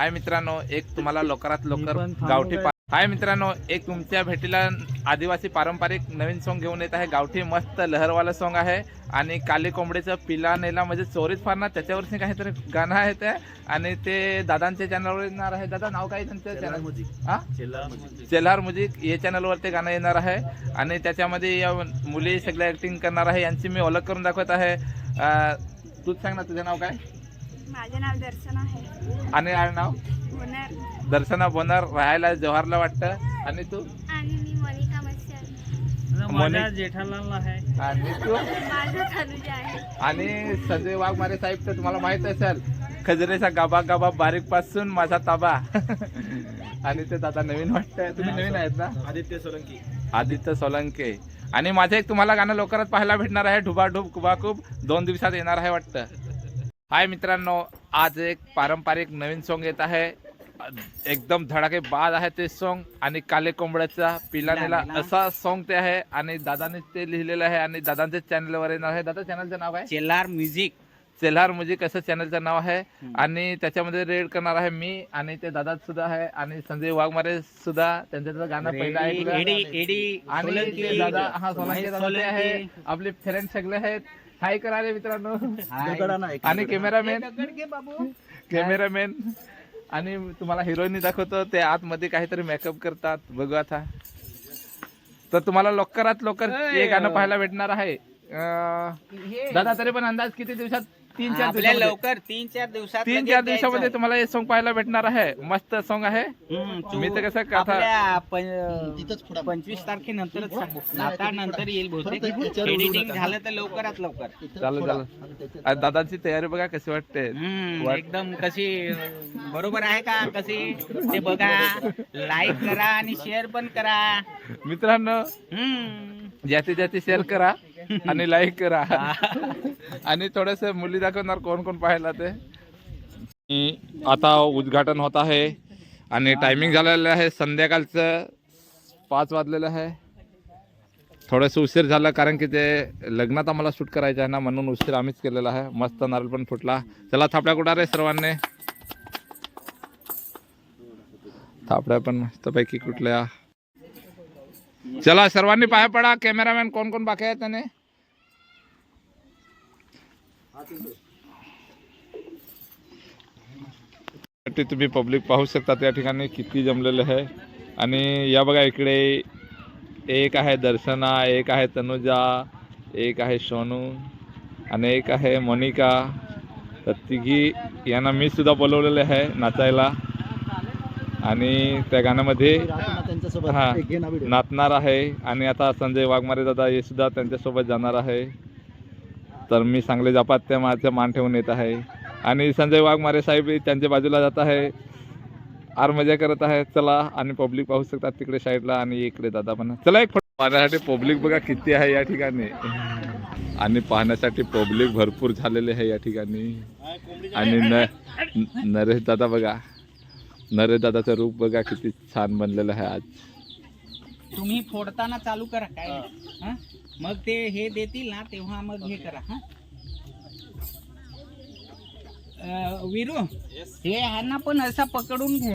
हाय मित्रांनो एक तुम्हाला लवकरात लवकर गावठी हाय मित्रांनो एक तुमच्या भेटीला आदिवासी पारंपरिक नवीन सॉन्ग घेऊन येत आहे. गावठी मस्त लहरवाला सॉन्ग आहे. आणि काली कोंबडीचं पिला नेला म्हणजे चोरीच फार ना त्याच्यावरती काहीतरी गाणं आहे ते. आणि ते दादांच्या चॅनलवर येणार आहे. दादा नाव काय त्यांचं चॅनल हा? चेल्हार म्युझिक या चॅनलवर ते गाणं येणार आहे. आणि त्याच्यामध्ये या मुली सगळ्या ऍक्टिंग करणार आहे. यांची मी ओळख करून दाखवत आहे. तूच सांग ना तुझं नाव काय? माझे नाव दर्शन आहे. आणि नाव? होणार दर्शना बोनार राहायला जव्हारला वाटतं. आणि तू? आणि मी मोनिका जेठालाल आहे. आणि तू? माझं तनुजा आहे. आणि संजय वाघमारे साहेब तर तुम्हाला माहीत असेल खजरेचा गाबा गाबा बारीकपासून माझा ताबा. आणि ते दादा नवीन वाटतंय. तुम्ही नवीन आहेत ना? आदित्य सोलंकी. आदित्य सोलंके. आणि माझं एक तुम्हाला गाणं लवकरच पाहायला भेटणार आहे. ढुबाढुब कुबाकुब दोन दिवसात येणार आहे वाटतं. हाय मित्रांनो आज एक पारंपरिक नवीन सॉन्ग येत आहे. एकदम धडाके बाद आहे ते सॉन्ग आणि काले कोंबड्याचा पिलानेला असा सॉन्ग ते आहे आणि दादाने ते लिहिलेलं आहे आणि दादांच्या चॅनलवर येणार आहे. दादा चॅनलचं नाव आहे चेलार म्युझिक सेल्हार म्युझिक असं चॅनलचं नाव आहे. आणि त्याच्यामध्ये रेड करणार आहे मी आणि ते दादा सुद्धा आहे आणि संजय वाघमारे सुद्धा त्यांचं गाणं पहिलं ऐकलं आणि दादा हा सोलंके दादा आहे. आपले फ्रेंड सगळे आहेत. हाय करा रे मित्रांनो. आणि कॅमेरामॅन कॅमेरामॅन आणि तुम्हाला हिरोईन दाखवतो ते आतमध्ये काहीतरी मेकअप करतात. बघू आता. तर तुम्हाला लवकरात लवकर हे गाणं पाहायला भेटणार आहे. दादा तरी पण अंदाज किती दिवसात तीन चार आपल्या दिवसामध्ये. लवकर तीन चार दिवसात तीन लगेच चार द्यायचं. दिवसामध्ये तुम्हाला हे सॉन्ग पाहायला भेटणार आहे. मस्त सॉन्ग आहे. हम्म, तू मी तर कसं कथा- आपल्या पं- पंचवीस तारखेनंतरच सांगू. आता नंतर येईल बहुतेक. एडिटिंग झालं तर लवकरात लवकर. चालेल चालेल. आणि दादांची तयारी बघा कशी वाटते. हम्म, वाट- एकदम कशी बरोबर आहे का? कशी? ते बघा. लाईक करा आणि शेअर पण करा. मित्रांनो हम्म. ज्याची शेअर करा. आणि लाईक करा. आणि थोडस मुली दाखवणार कोण कोण पाहायला ते. आता उद्घाटन होत आहे आणि टायमिंग झालेलं आहे. संध्याकाळचं पाच वाजलेलं आहे. थोडंसं उशीर झालं कारण की ते लग्नात आम्हाला शूट करायचं आहे ना म्हणून उशीर आम्हीच केलेला आहे. मस्त नारळ पण फुटला. चला थापड्या कुठं रे सर्वांनी? थापड्या पण मस्तपैकी कुठल्या? चला सर्वांनी पाया पडा. कॅमेरामॅन कोण कोण बाकी आहेत त्याने? तुम्ही पब्लिक पाहू शकता त्या ठिकाणी किती जमलेलं आहे. आणि या बघा इकडे एक आहे दर्शना एक आहे तनुजा एक आहे सोनू आणि एक आहे मोनिका. तर तिघी यांना मी सुद्धा बोलवलेलं आहे नाचायला. आणि त्या गाण्यामध्ये हा नाचणार आहे. आणि आता संजय वाघमारे दादा हे सुद्धा त्यांच्यासोबत जाणार आहे. तर मी सांगले जापात त्या माझ्या मान ठेवून येत आहे. आणि संजय वाघमारे साहेब त्यांच्या बाजूला जात आहे. आर मजा करत आहे. चला आणि पब्लिक पाहू शकतात तिकडे साईडला आणि इकडे दादा पण. चला एक फोटो पाहण्यासाठी पब्लिक बघा किती आहे या ठिकाणी. आणि पाहण्यासाठी पब्लिक भरपूर झालेले आहे या ठिकाणी. आणि न- नरेश दादा बघा. नरेश दादाचं रूप बघा किती छान बनलेलं आहे आज. तुम्ही फोडताना चालू करा काय? हं? मग ते हे देतील ना तेव्हा मग हे करा हा? विरू हे ह्यांना पण असा पकडून घे